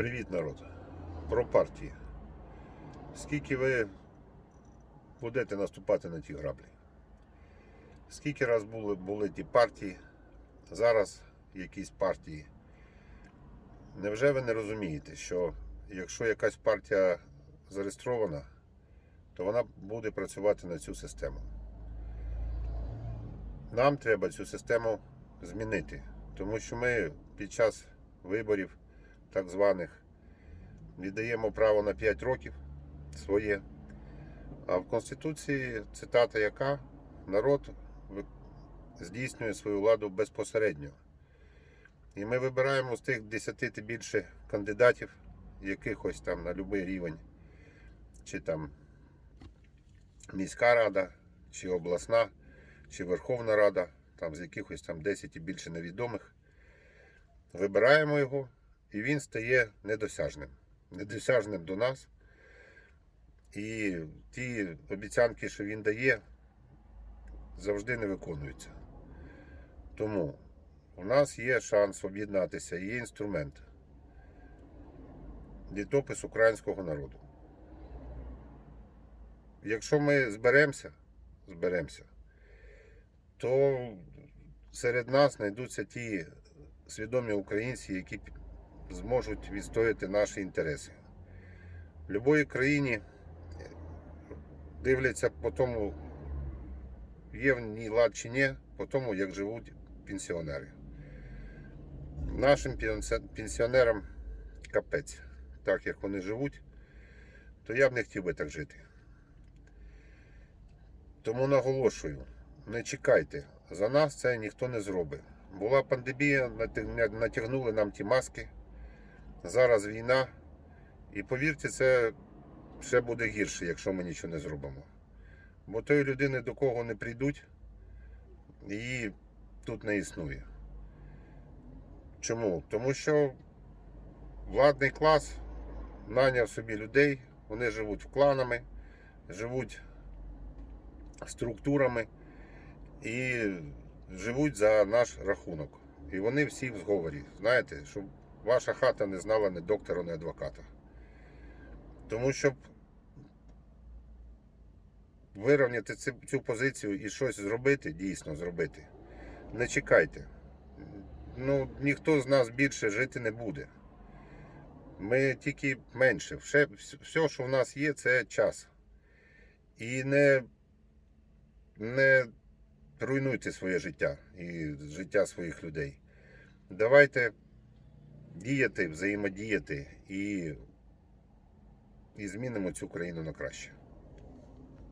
Привіт, народ. Про партії. Скільки ви будете наступати на ті граблі? Скільки раз були, були ті партії, зараз якісь партії. Невже ви не розумієте, що якщо якась партія зареєстрована, то вона буде працювати на цю систему? Нам треба цю систему змінити, тому що ми під час виборів так званих віддаємо право на 5 років своє. А в Конституції цитата яка народ здійснює свою владу безпосередньо. І ми вибираємо з тих 10 та більше кандидатів, якихось там на будь-який рівень, чи там міська рада, чи обласна, чи Верховна Рада, там з якихось там 10 і більше невідомих. Вибираємо його, і він стає недосяжним. Недосяжним до нас. І ті обіцянки, що він дає, завжди не виконуються. Тому у нас є шанс об'єднатися, є інструмент. Літопис українського народу. Якщо ми зберемося, зберемося, то серед нас знайдуться ті свідомі українці, які зможуть відстояти наші інтереси. В будь-якій країні дивляться по тому, є в ній лад чи ні, по тому, як живуть пенсіонери. Нашим пенсіонерам капець, так як вони живуть, то я б не хотів би так жити. Тому наголошую, не чекайте, за нас це ніхто не зробить. Була пандемія, натягнули нам ті маски. Зараз війна. І повірте, це ще буде гірше, якщо ми нічого не зробимо. Бо тої людини, до кого не прийдуть, її тут не існує. Чому? Тому що владний клас наняв собі людей, вони живуть кланами, живуть структурами і живуть за наш рахунок. І вони всі в зговорі. Знаєте, щоб ваша хата не знала ні доктора, ні адвоката. Тому щоб вирівняти цю, позицію і щось зробити, дійсно зробити, не чекайте. Ну, ніхто з нас більше жити не буде. Ми тільки менше. Все, все, що в нас є, це час. І не, не руйнуйте своє життя і життя своїх людей. Давайте діяти, взаємодіяти і, і змінимо цю країну на краще.